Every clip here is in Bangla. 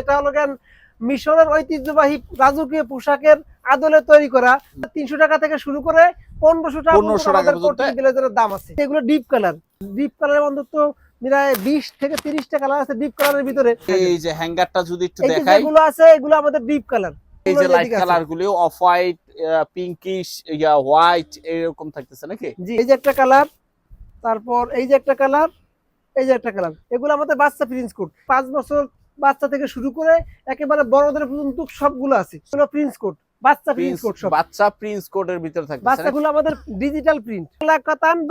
এটা হলো কেন মিশরের ঐতিহ্যবাহী রাজকীয় পোশাকের আদলে তৈরি করা। তিনশো টাকা থেকে শুরু করে পনেরোশো টাকা 1500 টাকা দাম আছে। এগুলো ডিপ কালার ডিপ কালারের অন্তত প্রায় বিশ থেকে তিরিশটা কালার আছে ডিপ কালারের ভিতরে। এই যে হ্যাঙ্গারটা যদি একটু দেখাই। যেগুলো আছে এগুলো আমাদের ডিপ কালার এই যে লাইট কালারগুলো অফ হোয়াইট পিঙ্কিশ ইয়া হোয়াইট এরকম থাকতেছে নাকি? জি এই যে একটা কালার তারপর এই যে একটা কালার এই যে একটা কালার এগুলো আমাদের বাচ্চা প্রিন্স কোড পাঁচ বছর বাচ্চা থেকে শুরু করে একেবারে বড়দের পর্যন্ত সবগুলো আছে। এগুলো প্রিন্স কোড বাচ্চা প্রিন্স কোড সব। বাচ্চা প্রিন্স কোডের ভিতরে? বাচ্চাগুলো আমাদের ডিজিটাল প্রিন্ট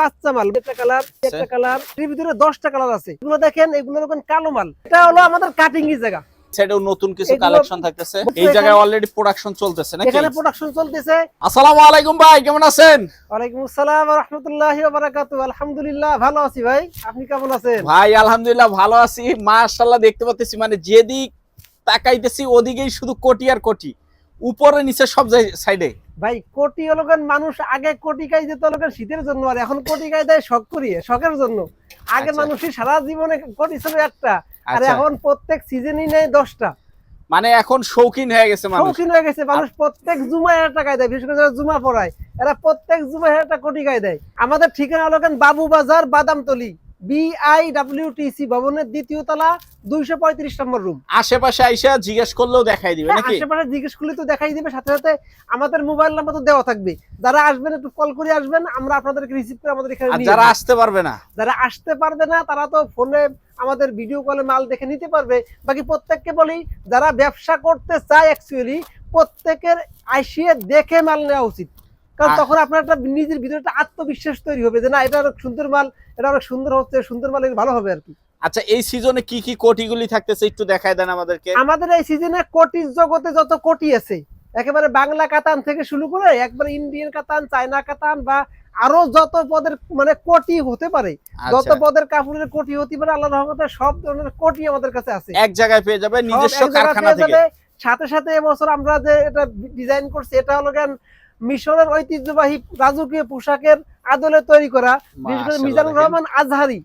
বাচ্চা মাল কালার একটা কালারের ভিতরে দশটা কালার আছে। এগুলো দেখেন এগুলো কালো মাল। এটা হলো আমাদের কাটিং এর জায়গা। সাইডেও নতুন কিছু কালেকশন থাকতেছে। এই জায়গায় অলরেডি প্রোডাকশন চলতেছে নাকি? এখানে প্রোডাকশন চলতেছে। আসসালামু আলাইকুম ভাই কেমন আছেন? ওয়ালাইকুম আসসালাম রহমতুল্লাহি বারাকাতু আলহামদুলিল্লাহ ভালো আছি ভাই। আপনি কেমন আছেন? ভাই আলহামদুলিল্লাহ ভালো আছি। মাশাআল্লাহ দেখতে পাচ্ছি মানে যেদিক তাকাইতেছি ওদিকেই শুধু কোটি আর কোটি। উপরে নিচে সব সাইডে। ভাই কোটি হলো কেন মানুষ আগে কোটি গাই দিত হলো কেন শীতের জন্য। আর এখন কোটি গাই দেয় শখ করিয়ে শখের জন্য। আগে আচ্ছা। মানুষের সারা জীবনে কোটি ছিল একটা। আর আচ্ছা। এখন প্রত্যেক সিজনই নেই দশটা। মানে এখন শৌখিন হয়ে গেছে মানুষ। শৌখিন হয়ে গেছে মানুষ প্রত্যেক জুমায় হাজার টাকায় দেয় বিশেষ করে যারা জুমা পড়ায়। এরা প্রত্যেক জুমায় টাকা কোটি গায়ে দেয়। আমাদের ঠিকানা হলো কেন? বাবু বাজার বাদামতলি। বিআই ডাব্লিউটিসি ভবনের দ্বিতীয় তলা দুইশো পঁয়ত্রিশ নম্বর রুম আশেপাশে আইসা জিজ্ঞেস করলেও দেখাই দিবে নাকি? হ্যাঁ, আশেপাশে জিজ্ঞেস করলে তো দেখাই দিবে সাথে সাথে আমাদের মোবাইল নাম্বার তো দেওয়া থাকবে। যারা আসবেন একটু কল করে আসবেন আমরা আপনাদেরকে রিসিভ করে আমাদের এখানে যারা আসতে পারবে না? যারা আসতে পারবে না তারা তো ফোনে আমাদের ভিডিও কলে মাল দেখে নিতে পারবে। বাকি প্রত্যেককে বলি যারা ব্যবসা করতে চায় অ্যাকচুয়ালি প্রত্যেকের আইসিয়ে দেখে মাল নেওয়া উচিত। কারণ তখন আপনার একটা নিজের ভিতরে একটা আত্মবিশ্বাস তৈরি হবে যে না এটা অনেক সুন্দর মাল এটা অনেক সুন্দর হচ্ছে সুন্দর মাল ভালো হবে আর কি। আচ্ছা এই সিজনে কি কি কোটিগুলি থাকতেছে একটু দেখাই দেন আমাদেরকে। আমাদের এই সিজনে কোটির জগতে যত কোটি আছে একেবারে বাংলা কাতান থেকে শুরু করে একবারে ইন্ডিয়ান কাতান চায়না কাতান বা আরও যত পদের মানে কোটি হতে পারে যত আচ্ছা পদের কাপড়ের কোটি হতে পারে আল্লাহ রহমতে সব ধরনের কোটি আমাদের কাছে আছে। এক জায়গায় পেয়ে যাবে নিজস্ব কারখানা থেকে। সাথে সাথে এবছর আমরা যে এটা ডিজাইন করছি এটা হলো কেন মিশরের ঐতিহ্যবাহী রাজকীয় পোশাকের আদলে তৈরি করা বিশেষ করে মিজানুর রহমান আজহারি।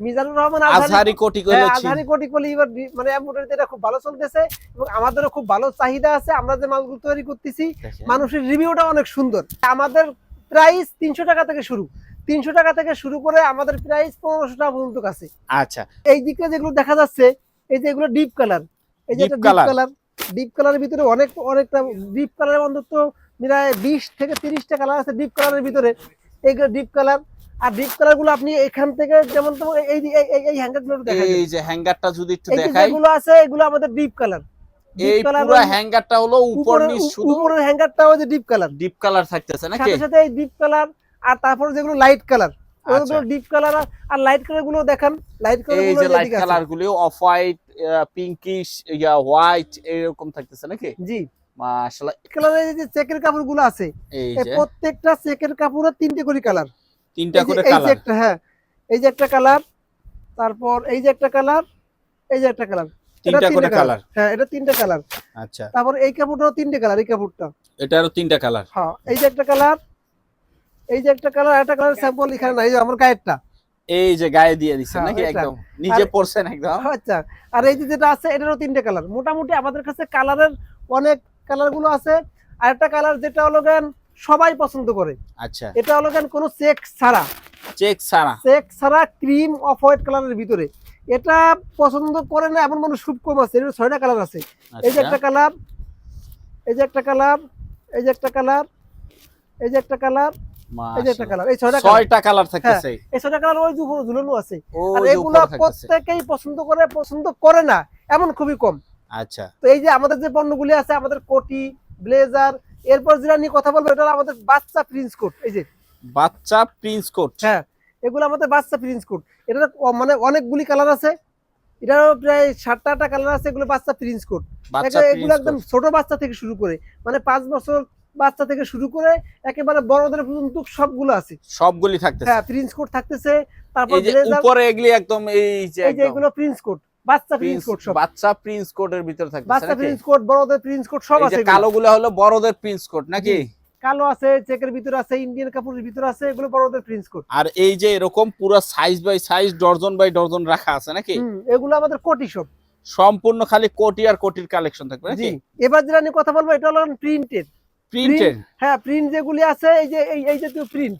মিজানুর রহমান আজহারি কোটি হ্যাঁ, গুলো আজহারি কোটি কোটি এবার মানে এমব্রয়ডারিতে এটা খুব ভালো চলতেছে এবং আমাদেরও খুব ভালো চাহিদা আছে। আমরা যে মালগুলো তৈরি করতেছি মানুষের রিভিউটা অনেক সুন্দর। আমাদের প্রাইস তিনশো টাকা থেকে শুরু। তিনশো টাকা থেকে শুরু করে আমাদের প্রাইস পনেরোশো টাকা পর্যন্ত আছে আচ্ছা। এই দিকে যেগুলো দেখা যাচ্ছে এই যে এগুলো ডিপ কালার এই যে ডিপ কালার ডিপ কালারের ভিতরে অনেক অনেকটা ডিপ কালারের অন্তত প্রায় বিশ থেকে তিরিশটা কালার আছে ডিপ কালারের ভিতরে। এইগুলো ডিপ কালার আর ডিপ কালারগুলো আপনি এখান থেকে যেমন তো এই এই- হ্যাঙ্গারগুলো এই যে হ্যাঙ্গারটা যদি একটু দেখাই। যেগুলো আছে এগুলো আমাদের ডিপ কালার এই পুরো হ্যাঙ্গারটা হলো উপর নিচ শুধু উপরের হ্যাঙ্গারটা যে ডিপ কালার ডিপ কালার থাকতেছে নাকি? সাথে সাথে এই ডিপ কালার আর তারপর যেগুলো লাইট কালার আচ্ছা। ওগুলো ডিপ কালার আর লাইট কালারগুলো দেখান। লাইট কালার এই যে লাইট কালারগুলো অফ হোয়াইট পিঙ্কিশ ইয়া হোয়াইট এরকম থাকতেছে নাকি? জি। মাশাআল্লাহ। কালারের যে চেকের কাপড়গুলো আছে এই প্রত্যেকটা চেকের কাপড়ের তিনটে করে কালার তিনটা করে এই যে একটা হ্যাঁ। এই যে একটা কালার তারপর এই যে একটা কালার এই যে একটা কালার তিনটা করে কালার হ্যাঁ এটা তিনটে কালার আচ্ছা। তারপর এই কাপড়টাও তিনটে কালার এই কাপড়টা। এটারও তিনটা কালার হ্যাঁ এই যে একটা কালার এই যে একটা কালার একটা কালার স্যাম্পল এখানে নাই আমার গায়েরটা। এই যে গায়ে দিয়ে দিচ্ছে হ্যাঁ, নাকি একদম। নিজে আর- একদম। আচ্ছা আর এই যে যেটা আছে এটারও তিনটে কালার মোটামুটি আমাদের কাছে কালারের অনেক কালারগুলো আছে। আর একটা কালার যেটা হলো গান সবাই পছন্দ করে। আচ্ছা। এটা হলো গান কোনো চেক ছাড়া। চেক সারা চেক ছাড়া ক্রিম অফ হোয়াইট কালারের ভিতরে। এটা পছন্দ করে না এমন মানুষ খুব কম আছে। এর ছয়টা কালার আছে। এই যে আচ্ছা। একটা কালার এই যে একটা কালার এই যে একটা কালার এই যে একটা কালার এই যে একটা কালার এই ছয়টা ছয়টা কালার থাকতেছে। এই ছয়টা কালার ওই উপরে ঝুলানো আছে। আর এগুলো পছন্দ করে পছন্দ করে না এমন খুবই কম। আচ্ছা। তো এই যে আমাদের যে পণ্যগুলি আছে আমাদের কোটি ব্লেজার এরপর যেটা নিয়ে কথা বলব এটা আমাদের বাচ্চা প্রিন্স কোট এই যে। বাচ্চা প্রিন্স কোট। হ্যাঁ এগুলো আমাদের বাচ্চা প্রিন্স কোট। এটা মানে অনেকগুলি কালার আছে। এটারও প্রায় সাতটা আটটা কালার আছে এগুলো বাচ্চা প্রিন্স কোট। এগুলো একদম ছোট বাচ্চা থেকে শুরু করে মানে পাঁচ বছর বাচ্চা থেকে শুরু করে একেবারে বড়দের পর্যন্ত সবগুলো আছে। সবগুলি থাকতেছে। হ্যাঁ প্রিন্স কোট থাকতেছে তারপর উপরে এগুলি একদম এই যে এগুলো প্রিন্স কোট বাচ্চা প্রিন্স কোট সব। বাচ্চা প্রিন্স কোটের ভিতর থাকতেছে বাচ্চা প্রিন্স কোট বড়দের প্রিন্স কোট সব আছে যে কালো গুলো হলো বড়দের প্রিন্স কোট নাকি। কালো আছে চেকের ভিতরে আছে ইন্ডিয়ান কাপড়ের ভিতরে আছে এগুলো বড়দের প্রিন্স কোট আর এই যে এরকম পুরো size by size dozen by dozen রাখা আছে নাকি? এগুলো আমাদের কোটি সব। সম্পূর্ণ খালি কোটি আর কোটির কালেকশন থাকবে জি নাকি এবার যেটা নিয়ে কথা বলব এটা হলো প্রিন্টেড প্রিন্টেড হ্যাঁ প্রিন্ট যেগুলি আছে এই যে এই এই জাতীয় প্রিন্ট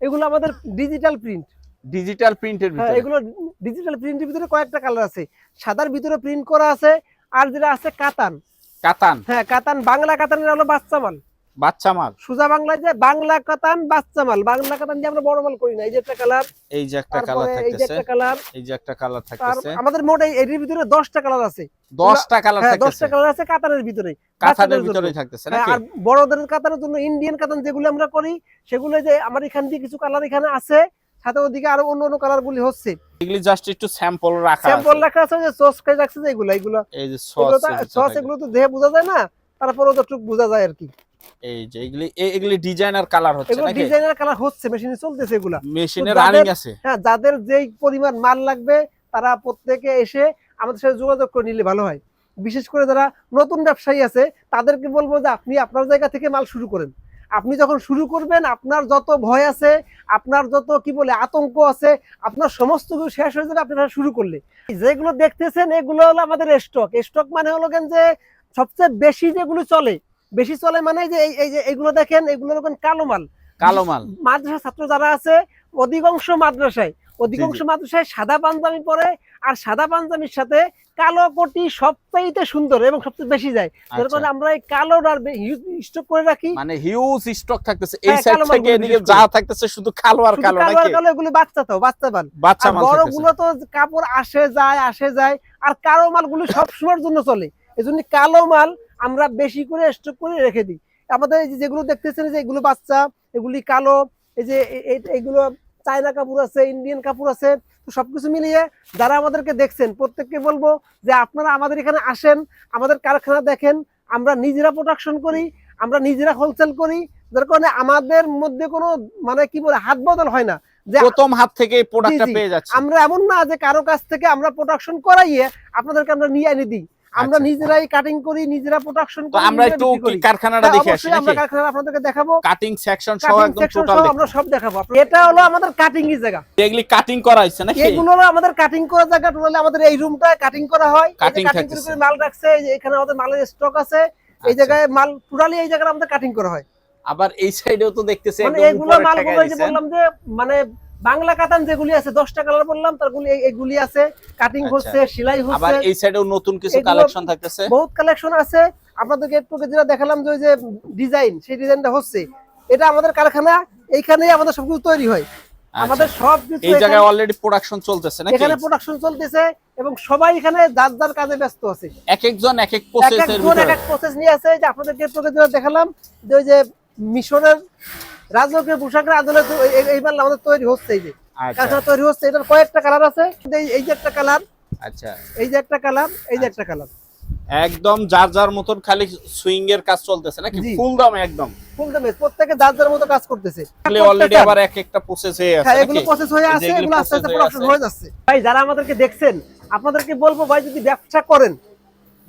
এগুলো আমাদের ডিজিটাল প্রিন্ট ডিজিটাল প্রিন্টের ভিতরে? এগুলো ডিজিটাল প্রিন্টের ভিতরে কয়েকটা কালার আছে। সাদার ভিতরে প্রিন্ট করা আছে আর যেটা আছে কাতান। কাতান? হ্যাঁ কাতান বাংলা কাতানের হলো বাচ্চা মাল। বাচ্চা মাল। সুজা বাংলায় যে বাংলা কাতান বাচ্চা মাল। বাংলা কাতান দিয়ে আমরা বড় মাল করি না। এই যে একটা কালার এই যে একটা কালার তারপরে এই যে একটা কালার এই যে একটা কালার থাকতেছে। আমাদের মোট এর ভিতরে দশটা কালার আছে। দশটা কালার হ্যাঁ থাকতেছে। দশটা কালার আছে কাতানের ভিতরে। কাতানের ভিতরেই থাকতেছে হ্যাঁ, নাকি? আর বড়দের কাতানের জন্য ইন্ডিয়ান কাতান যেগুলো আমরা করি সেগুলো যে আমার এখান দিয়ে কিছু কালার এখানে আছে সাথে ওদিকে আরও অন্য অন্য কালার গুলি হচ্ছে। এগুলি জাস্ট একটু স্যাম্পল রাখা স্যাম্পল রাখা আছে যে সস খাই রাখছে যে এগুলো এগুলো। এই যে সস সস এগুলো তো দেহে বোঝা যায় না তারপরে তো টুক বোঝা যায় আর কি। এই যে এগুলি এগুলি ডিজাইনার কালার হচ্ছে নাকি? ডিজাইনার কালার হচ্ছে মেশিনে চলতেছে এগুলা। মেশিনে রানিং আছে? হ্যাঁ যাদের যেই পরিমাণ মাল লাগবে তারা প্রত্যেকে এসে আমাদের সাথে যোগাযোগ করে নিলে ভালো হয়। বিশেষ করে যারা নতুন ব্যবসায়ী আছে তাদেরকে বলব যে আপনি আপনার জায়গা থেকে মাল শুরু করেন। আপনি যখন শুরু করবেন আপনার যত ভয় আছে আপনার যত কি বলে আতঙ্ক আছে আপনার সমস্ত কিছু শেষ হয়ে যাবে আপনারা শুরু করলে। যেগুলো দেখতেছেন এগুলো হলো আমাদের স্টক স্টক মানে হলো কেন যে সবচেয়ে বেশি যেগুলো চলে বেশি চলে মানে যে এই- এই যে এগুলো দেখেন এগুলো হলো কালো মাল। কালো মাল। মাদ্রাসা ছাত্র যারা আছে অধিকাংশ মাদ্রাসায় অধিকাংশ মাদ্রাসায় সাদা পাঞ্জাবি পরে আর সাদা পাঞ্জাবির সাথে কালো কোটি সবচাইতে সুন্দর এবং সবচেয়ে বেশি যায়। যার আচ্ছা। আমরা এই কালোটার স্টক করে রাখি। মানে হিউজ স্টক থাকতেছে। এই হ্যাঁ, সাইড থেকে এদিকে যা থাকতেছে শুধু কালো আর কালো কালো আর নাকি? কালো এগুলো বাচ্চা তো বাচ্চা মাল। বাচ্চা আর মাল বড়গুলো তো কাপড় আসে যায় আসে যায়। আর কালো মালগুলো সব সময়ের জন্য চলে। এই জন্য কালো মাল আমরা বেশি করে স্টক করে রেখে দিই। আমাদের এই যেগুলো দেখতেছেন যে এগুলো বাচ্চা এগুলি কালো এই যে এ- এ- এগুলো চায়না কাপড় আছে ইন্ডিয়ান কাপড় আছে তো সবকিছু মিলিয়ে যারা আমাদেরকে দেখছেন প্রত্যেককে বলব যে আপনারা আমাদের এখানে আসেন আমাদের কারখানা দেখেন আমরা নিজেরা প্রোডাকশন করি আমরা নিজেরা হোলসেল করি যার কারণে আমাদের মধ্যে কোনো মানে কি বলে হাত বদল হয় না। যে প্রথম হাত থেকে প্রোডাক্টটা জি, জি। পেয়ে যাচ্ছে। আমরা এমন না যে কারও কাছ থেকে আমরা প্রোডাকশন করাইয়ে আপনাদেরকে আমরা নিয়ে এনে দিই। আমরা আচ্ছা। নিজেরাই কাটিং করি নিজেরা প্রোডাকশন করি আমরা একটু করি। কারখানাটা হ্যাঁ, দেখে আসি আমরা কারখানা আপনাদেরকে দেখাবো। কাটিং সেকশন সহ একদম টোটাল আমরা সব দেখাবো। এটা হলো আমাদের কাটিং এর জায়গা। এগুলি কাটিং করা হয়েছে নাকি? এগুলো হলো আমাদের কাটিং করার জায়গা। টোটালি আমাদের এই রুমটা কাটিং করা হয়। কাটিং করে মাল রাখছে এখানে আমাদের মালের স্টক আছে। এই আচ্ছা। জায়গায় মাল টোটালি এই জায়গায় আমাদের কাটিং করা হয়। আবার এই সাইডেও তো দেখতেছি মানে এগুলো মালগুলো যে বললাম যে মানে বাংলা কাতান যেগুলি আছে দশটা কালার বললাম তারগুলি এইগুলি আছে কাটিং আচ্ছা। হচ্ছে সেলাই আবার হচ্ছে এই সাইডেও নতুন কিছু কালেকশন থাকতেছে? বহুত কালেকশন আছে। আপনাদেরকে একটু যেটা দেখালাম যে ওই যে ডিজাইন সেই ডিজাইনটা হচ্ছে। এটা আমাদের কারখানা এইখানেই আমাদের সবকিছু তৈরি হয়। আমাদের সব কিছু আচ্ছা। এই জায়গায় অলরেডি প্রোডাকশন চলতেছে নাকি? এখানে প্রোডাকশন চলতেছে এবং সবাই এখানে যার যার কাজে ব্যস্ত আছে। এক একজন এক এক প্রসেসের একজন এক এক প্রসেস নিয়ে আছে। যে আপনাদেরকে একটু যেটা দেখালাম যে ওই যে মিশরের রাজকীয় পোশাকের আদলে এই- আমাদের তৈরি হচ্ছে এই যে। আচ্ছা। তৈরি হচ্ছে এটার কয়েকটা কালার আছে। এই- এই যে একটা কালার আচ্ছা। এই যে একটা কালার এই যে একটা কালার। একদম যার যার মতন খালি সুইং এর কাজ চলতেছে নাকি? ফুল দাম একদম। ফুল দামে প্রত্যেকে যার যার মতো কাজ করতেছে। অলরেডি আবার এক একটা প্রসেস হয়ে আছে হ্যাঁ এগুলো প্রসেস হয়ে আছে এগুলো আস্তে আস্তে process হয়ে হয়ে যাচ্ছে। ভাই যারা আমাদেরকে দেখছেন আপনাদেরকে বলব ভাই যদি ব্যবসা করেন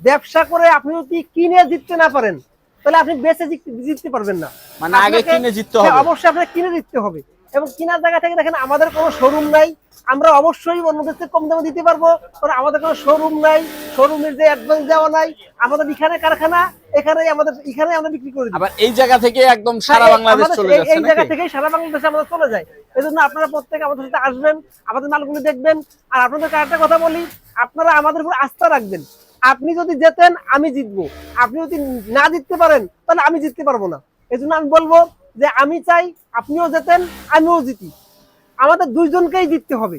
ব্যবসা করে আপনি যদি কিনে জিততে না পারেন তাহলে আপনি বেঁচে জিত- জিততে পারবেন না। মানে আগে কিনে জিততে হ্যাঁ, হবে অবশ্যই আপনাকে কিনে দিতে হবে। এবং কেনার জায়গা থেকে দেখেন আমাদের কোনো শোরুম নাই। আমরা অবশ্যই অন্যদের থেকে কম দামে দিতে পারব। কারণ আমাদের কোনো শোরুম নাই। শোরুমের যে অ্যাডভান্স দেওয়া নাই আমাদের এখানে কারখানা এখানেই আমাদের এখানে আমরা বিক্রি করে আবার এই জায়গা থেকে একদম সারা হ্যাঁ, বাংলাদেশ চলে যাচ্ছে এই জায়গা থেকেই সারা বাংলাদেশে আমাদের চলে যায়। এই জন্য আপনারা প্রত্যেকে আমাদের সাথে আসবেন আমাদের মালগুলো দেখবেন। আর আপনাদের একটা কথা বলি আপনারা আমাদের উপর আস্থা রাখবেন। আপনি যদি জেতেন আমি জিতবো। আপনি যদি না জিততে পারেন তাহলে আমি জিততে পারব না। এই আমি বলব যে আমি চাই আপনিও জেতেন আমিও জিতি। আমাদের দুইজনকেই জিততে হবে।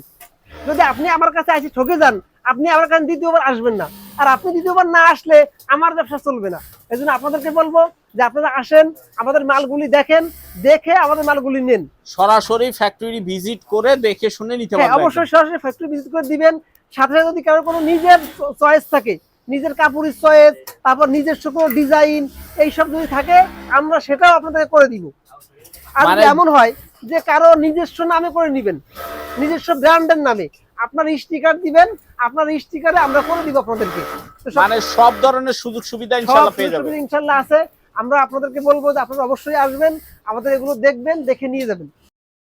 যদি আপনি আমার কাছে এসে ঠকে যান আপনি আমার কাছে দ্বিতীয়বার আসবেন না। আর আপনি দ্বিতীয়বার না আসলে আমার ব্যবসা চলবে না। এই জন্য আপনাদেরকে বলব যে আপনারা আসেন আমাদের মালগুলি দেখেন দেখে আমাদের মালগুলি নেন। সরাসরি ফ্যাক্টরি ভিজিট করে দেখে শুনে নিতে হ্যাঁ পারবে অবশ্যই সরাসরি ফ্যাক্টরি ভিজিট করে দিবেন। সাথে সাথে যদি কারও কোনো নিজের চয়েস থাকে নিজের কাপড়ের চয়েস তারপর নিজস্ব কোনো ডিজাইন এইসব যদি থাকে আমরা সেটাও আপনাদেরকে করে দিব। আর যদি মানে- এমন হয় যে কারও নিজস্ব নামে করে নিবেন নিজস্ব ব্র্যান্ডের নামে আপনার স্টিকার দিবেন আপনার স্টিকারে আমরা করে দিব আপনাদেরকে। সব- মানে সব ধরনের সুযোগ সুবিধা ইনশাআল্লাহ পেয়ে যাবে সুবিধা ইনশাল্লাহ আছে। আমরা আপনাদেরকে বলব যে আপনারা অবশ্যই আসবেন আমাদের এগুলো দেখবেন দেখে নিয়ে যাবেন।